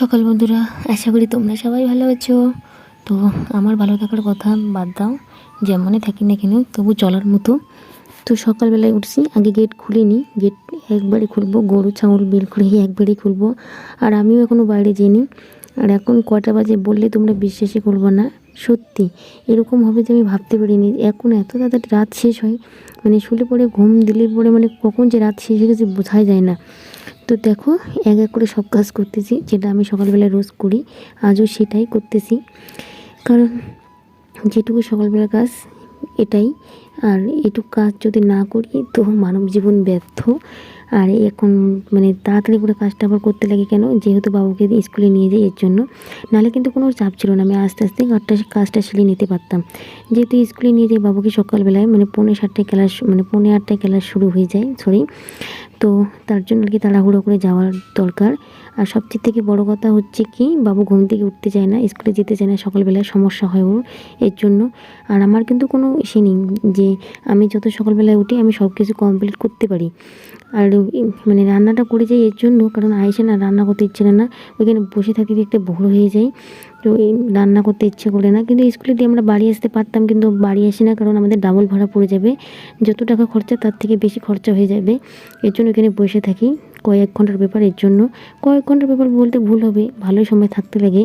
সকাল বন্ধুরা, আশা করি তোমরা সবাই ভালো আছো। তো আমার ভালো থাকার কথা বাদ দাও, যেমনই থাকি না কেন, তবু চলার মতো। তো সকালবেলায় উঠছি, আগে গেট খুলিনি গেট একবারই খুলবো, গরু, ছাগল বের করে একবারই খুলবো। আর আমিও এখনও বাইরে যাইনি। আর এখন কটা বাজে বললে তোমরা বিশ্বাসই করব না, সত্যি। এরকম হবে যে আমি ভাবতে পারিনি, এখন এত তাড়াতাড়ি রাত শেষ হয় মানে শুলে পরে ঘুম দিলে পরে মানে কখন যে রাত শেষ হয়ে গেছে বোঝাই যায় না। তো দেখো, এক এক করে সব কাজ করতেছি, যেটা আমি সকালবেলা রোজ করি, আজও সেটাই করতেছি। কারণ যেটুকু সকালবেলা কাজ, এটাই। আর এটুকু কাজ যদি না করি, তো মানব জীবন ব্যর্থ। আর এখন মানে তাড়াতাড়ি করে কাজটা আবার করতে লাগে কেন? যেহেতু বাবুকে স্কুলে নিয়ে যাই, এর জন্য। নাহলে কিন্তু কোনো চাপ ছিল না, আমি আস্তে আস্তে কাজটা কাজটা সেরে নিতে পারতাম। যেহেতু স্কুলে নিয়ে যাই, বাবুকে সকালবেলায় মানে পৌনে সাতটায় ক্লাস মানে পৌনে আটটায় ক্লাস শুরু হয়ে যায় সরি তো তার জন্য আর কি তাড়াহুড়ো করে যাওয়ার দরকার। আর সবচেয়ে থেকে বড় কথা হচ্ছে কি, বাবু ঘুম থেকে উঠতে চায় না, স্কুলে যেতে চায় না, সকালবেলায় সমস্যা হয় ওর, এর জন্য। আর আমার কিন্তু কোনো ইসে নেই যে আমি যত সকালবেলায় উঠি, আমি সব কিছু কমপ্লিট করতে পারি। আর মানে রান্নাটা করে যাই এর জন্য, কারণ আইসে না রান্না করতে ইচ্ছে না, ওইখানে বসে থাকি দেখতে বড় হয়ে যায়। তো এই রান্না করতে ইচ্ছে করে না। কিন্তু স্কুলে দিয়ে আমরা বাড়ি আসতে পারতাম, কিন্তু বাড়ি আসি না, কারণ আমাদের ডাবল ভাড়া পড়ে যাবে। যত টাকা খরচা, তার থেকে বেশি খরচা হয়ে যাবে। এর জন্য এখানে বসে থাকি কয়েক ঘণ্টার ব্যাপার, এর জন্য। কয়েক ঘণ্টার ব্যাপার বলতে ভুল হবে, ভালোই সময় থাকতে লাগে।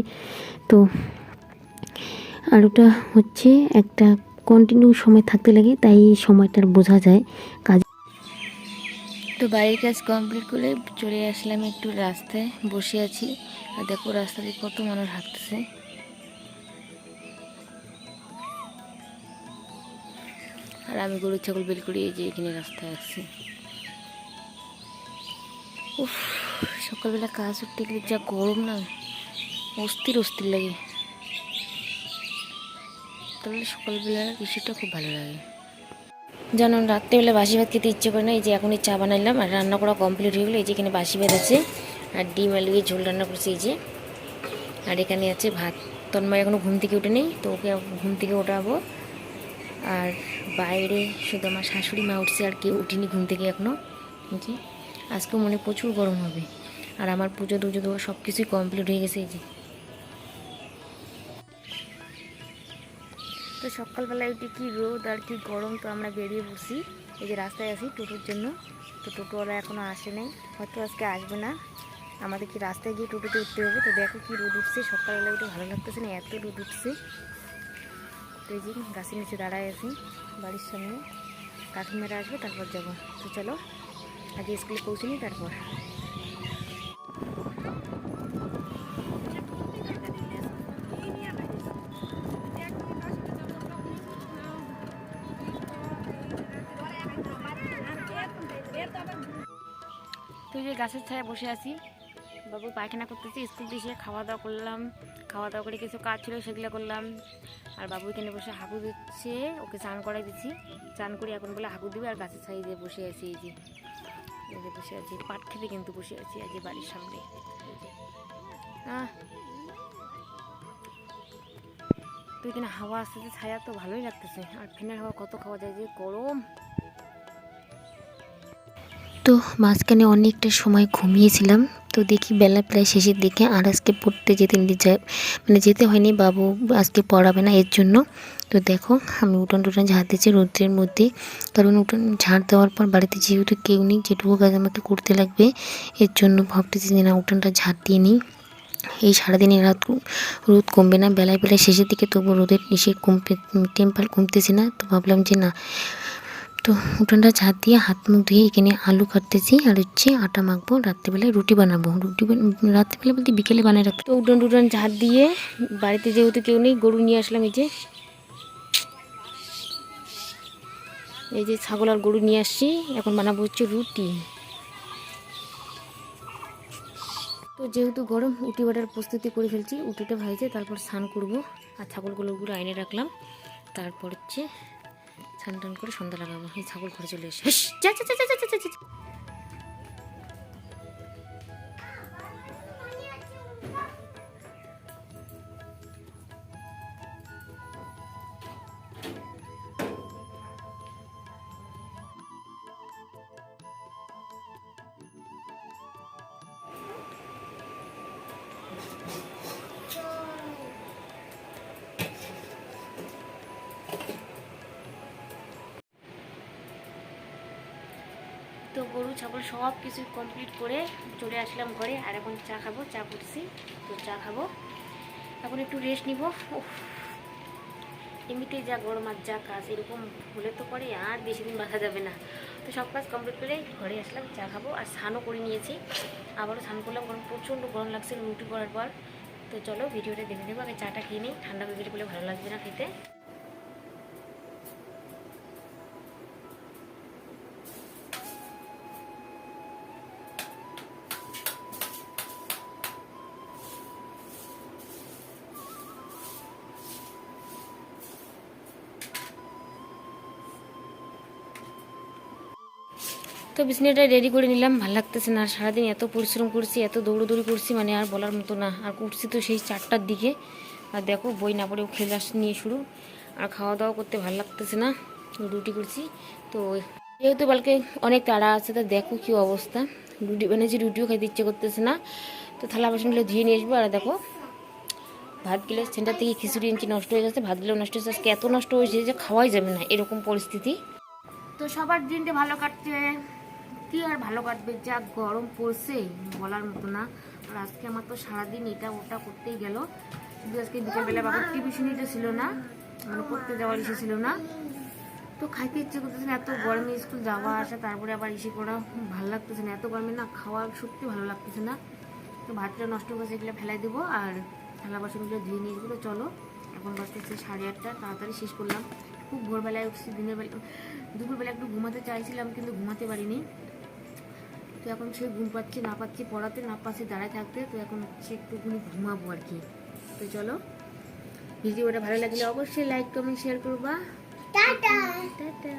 তো আর ওটা হচ্ছে একটা কন্টিনিউ সময় থাকতে লাগে, তাই সময়টার বোঝা যায়। কাজ তো বাড়ির কাজ কমপ্লিট করে চলে আসলাম একটু রাস্তায়। বসে আছি। আর দেখো রাস্তা দিয়ে কত মানুষ হাঁটতেছে। আর আমি গরু ছাগল বের করে, এই যে এখানে রাস্তায় আসছি উফ, সকালবেলা কাজ উঠতে গেলে যা গরম না, অস্থির অস্থির লাগে। তাহলে সকালবেলা বিষয়টা খুব ভালো লাগে। জানো রাত্রেবেলা বাসি ভাত খেতে ইচ্ছে করে না, এই যে এখনই চা বানাইলাম আর রান্না করা কমপ্লিট হয়ে গেলো, এই যে এখানে বাসি ভাত আছে আর ডিম, আলু দিয়ে ঝোল রান্না করছি এই যে। আর এখানে আছে ভাত, তন্ময় এখনও ঘুম থেকে উঠে নেই তো ওকে ঘুম থেকে ওঠাবো। আর বাইরে শুধু আমার শাশুড়ি মা উঠছে আর কেউ উঠিনি ঘুম থেকে এখনও আজকে মনে প্রচুর গরম হবে, আর আমার পুজো টুজো দেওয়া সব কিছুই কমপ্লিট হয়ে গেছে, এই যে। তো সকালবেলা উঠে কি রোদ আর কি গরম, তো আমরা বেরিয়ে বসি এই যে রাস্তায় আছি টোটোর জন্য। তো টোটোওয়ালা এখনও আসে নাই। হয়তো আজকে আসবে না। আমাদের কি রাস্তায় গিয়ে টোটোতে উঠতে হবে? তো দেখো কি রোদ উঠছে। সকালবেলা উঠে ভালো লাগতেছে না, এত রোদ উঠছে। তো এই যে গাছের নিচে দাঁড়ায় আছি বাড়ির সামনে। কাকিমারা আসবে, তারপর যাব। তো চলো, আগে স্কুলে পৌঁছে নিই, তারপর। গাছের ছায়া বসে আছি। বাবু পায়খানা করতেছি, স্কুল দিয়ে খাওয়া দাওয়া করলাম। খাওয়া দাওয়া করে কিছু কাজ ছিল, সেগুলো করলাম। আর বাবু এখানে বসে হাঁকু দিচ্ছে, ওকে চান করাই দিচ্ছি। চান করে এখন বলে হাঁকু দিবে, আর গাছের ছাই দিয়ে বসে আছি, এই যে এই যে বসে আছি, পাট খেতে কিন্তু বসে আছি আজ বাড়ির সামনে। তো এখানে হাওয়া আসতেছে, ছায়া তো ভালোই লাগতেছে। আর ফ্যানের হাওয়া কত খাওয়া যায় যে গরম। তো মাঝখানে অনেকটা সময় ঘুমিয়েছিলাম। তো দেখি বেলা প্রায় শেষের দিকে আর আজকে পড়তে যেতে নি- যা- মানে যেতে হয়নি, বাবু আজকে পড়াবে না এর জন্য। তো দেখো, আমি উঠোন টুটান ঝাড় দিচ্ছি রৌদ্রের মধ্যে। কারণ উঠোন ঝাড় দেওয়ার পর বাড়িতে যেহেতু কেউ নেই, যেটুকু কাজ আমাকে করতে লাগবে, এর জন্য ভাবতেছি যে না, উঠোনটা ঝাড় দিয়ে নিই। এই সারাদিনে রাত রোদ কমবে না, বেলায় বেলায় শেষের দিকে তবু রোদের নিচে কমতে টেম্পার কমতেছে না। তো ভাবলাম যে না তো উঠোনটা ঝাঁট দিয়ে হাত মুখ ধুয়ে এখানে আলু কাটতেছি, আর হচ্ছে আটা মাখবো, রাত্রিবেলায় রুটি বানাবো। রুটি রাত্রিবেলা বলতে বিকেলে বানাই রাখতে তো উঠোন টুটন ঝাঁট দিয়ে বাড়িতে যেহেতু কেউ নেই, গরু নিয়ে আসলাম এই যে। এই যে ছাগল আর গরু নিয়ে আসছি, এখন বানাবো হচ্ছে রুটি। তো যেহেতু গরম উটি বাটার প্রস্তুতি করে ফেলছি উটিটা ভাইজে তারপর স্নান করব, আর ছাগলগুলোগুলো আইনে রাখলাম। তারপর হচ্ছে স্নান টান করে সন্ধ্যা লাগাবো এই ছাগল ঘরে চলে এসে। যা যা যা যা যা, যা, ছাগল সব কিছু কমপ্লিট করে চলে আসলাম ঘরে। আর এখন চা খাব, চা করছি। তো চা খাব। এখন একটু রেস্ট নিব। এমনিতেই যা গরম আর যা কাজ, এরকম হলে তো পরে আর বেশি দিন বাঁচা যাবে না। তো সব কাজ কমপ্লিট করে ঘরে আসলাম, চা খাব। আর স্নানও করে নিয়েছি। আবারও স্নান করলাম, কারণ প্রচণ্ড গরম লাগছে রুটি করার পর। তো চলো, ভিডিওটা দেখে নেব। আগে চাটা খেয়ে নিই। ঠান্ডা বেবির বলে ভালো লাগবে না খেতে। তো বিছনাটা রেডি করে নিলাম। ভালো লাগতেছে না। আর সারাদিন এত পরিশ্রম করছি, এত দৌড়োদৌড়ি করছি মানে আর বলার মতো না। আর উঠছি তো সেই চারটার দিকে। আর দেখো, বই না পড়েও খেলা নিয়ে শুরু। আর খাওয়া দাওয়া করতে ভালো লাগতেছে না। রুটি করছি। তো যেহেতু কালকে অনেক তাড়া আছে, তা দেখো কী অবস্থা। রুটি বানিয়েছি রুটিও খাইতে ইচ্ছে করতেছে না। তো থালা বাসনগুলো ধুয়ে নিয়ে আসব। আর দেখো, ভাত গেলে সেন্টার থেকে খিচুড়ি ইঞ্চি নষ্ট হয়ে ভাত গেলেও নষ্ট হয়ে যাচ্ছে এত নষ্ট হয়েছে যে খাওয়াই যাবে না এরকম পরিস্থিতি। তো সবার দিনটা ভালো কাটছে। কি আর ভালো কাটবে, যা গরম পড়ছে, বলার মতো না। আর আজকে আমার তো সারাদিন এটা ওটা করতেই গেল। শুধু আজকে বিকেলবেলা বাবার টিউশনিটা ছিল না মানে পড়তে যাওয়ার ইসে ছিল না। তো খাইতে ইচ্ছে করতেছে না, এত গরমে স্কুল যাওয়া আসা, তারপরে আবার ইসে করা ভালো লাগতেছে না। এত গরমে না খাওয়া সত্যি ভালো লাগতেছে না। তো ভাতটা নষ্ট করে এগুলো ফেলাই দেবো, আর থালা বাসনগুলো ধুয়ে নিয়ে তো চলো। এখন বাজতেছে সাড়ে আটটা, তাড়াতাড়ি শেষ করলাম। খুব ভোরবেলায় উঠছি, দিনের বেলা, দুপুরবেলা একটু ঘুমাতে চাইছিলাম, কিন্তু ঘুমাতে পারিনি। তো এখন সে ঘুম পাচ্ছে না পাচ্ছে পড়াতে না পাচ্ছে দাঁড়ায় থাকতে তো এখন হচ্ছে একটুখানি ঘুমাবো আর কি। তো চলো ভিডিওটা ভালো লাগলে অবশ্যই লাইক কমেন্ট শেয়ার করবা। টাটা। টাটা।